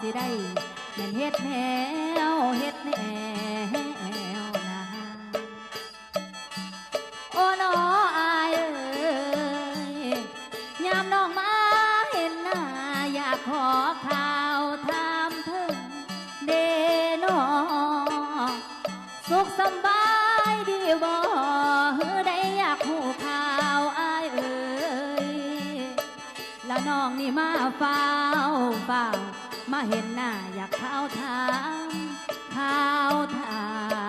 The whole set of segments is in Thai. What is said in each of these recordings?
สิได้เม็นเฮ็ดแนวเฮ็ดแนวนะโอ้น้ออายเอ้ยยามน้องมาเห็นหน้าอยากขอข่าวถามเธอเดน้อสุขสบายดีบ่ได้อยากหูข่าวอายเอ้ยแล้วน้องนี่มาเฝ้าเฝ้า เห็นหน้าอยากเข้าถามเข้าถาม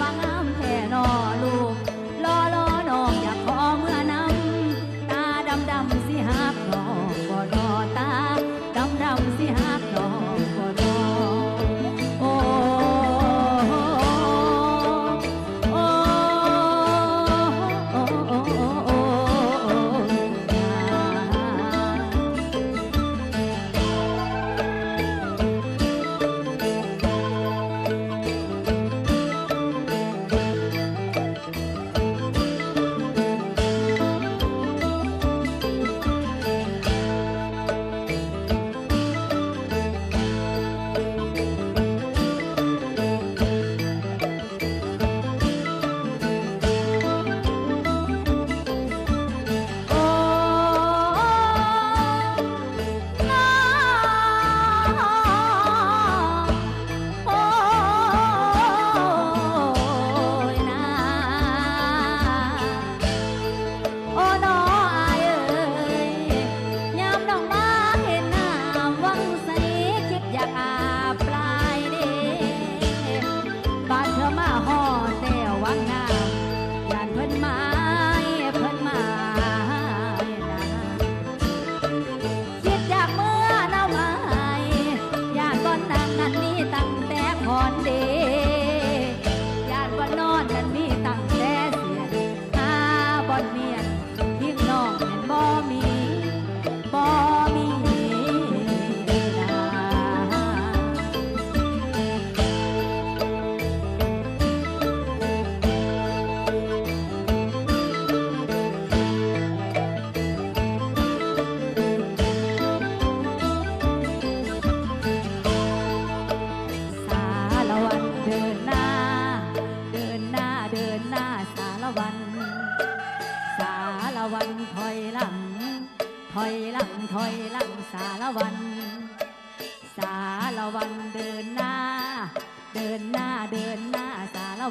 มางงามแท่นอลูก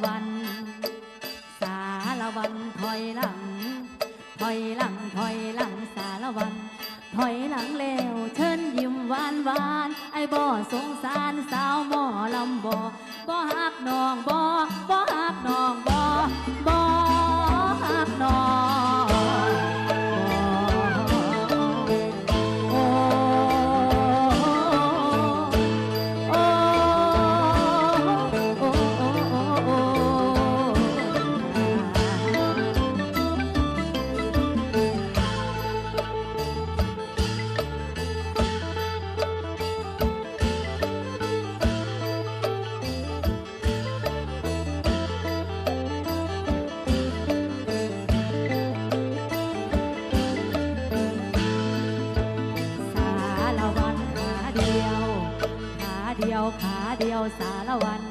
วัน สารวันถอยหลัง ถอยหลังถอยหลังสารวัน ถอยหลังแล้วเชิญยิ้มหวานหวานไอ้บ่สงสารสาวหมอลำบ่บ่ฮักน้องบ่บ่ฮักน้องบ่บ่ฮักน้อง สารวัน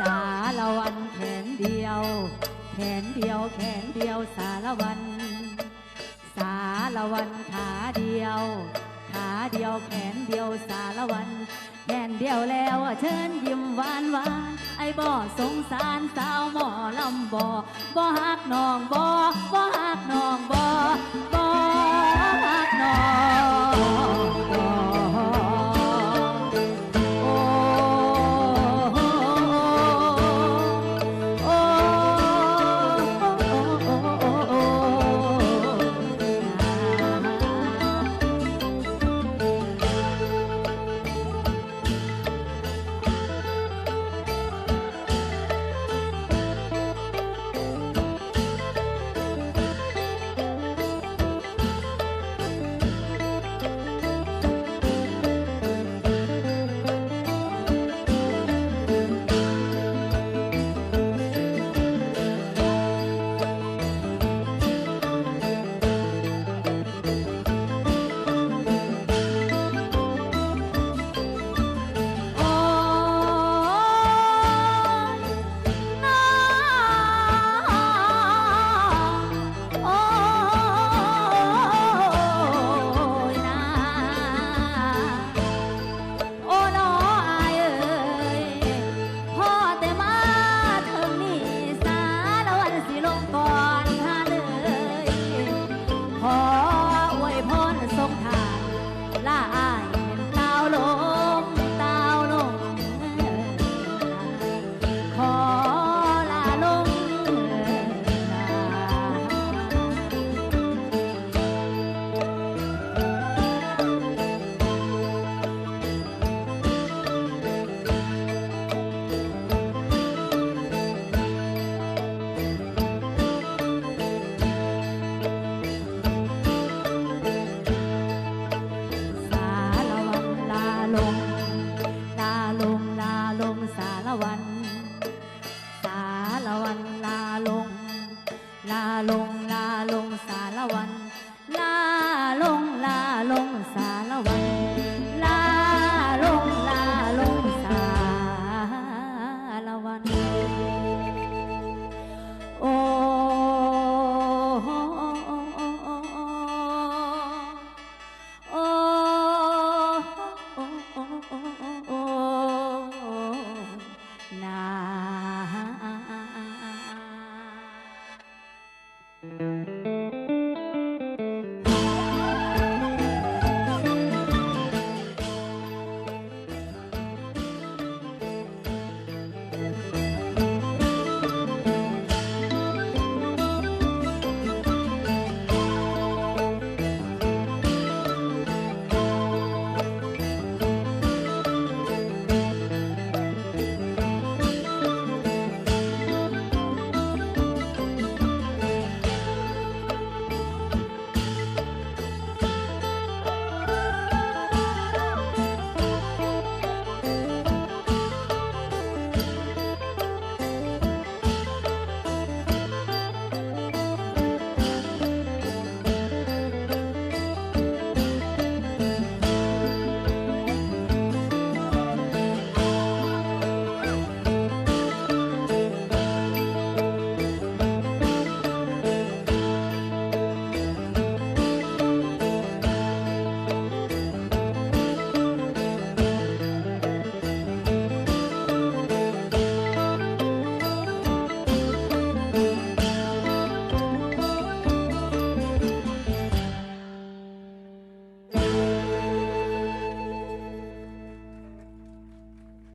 สารวันแขนเดียว แขนเดียวแขนเดียวสารวัน สารวันขาเดียว ขาเดียวแขนเดียวสารวันแขนเดียวแล้วเชิญยิ้มหวานหวานไอ้บ่สงสารสาวหมอลำบ่บ่ฮักน้องบ่บ่ฮักน้องบ่บ่ฮักน้อง Là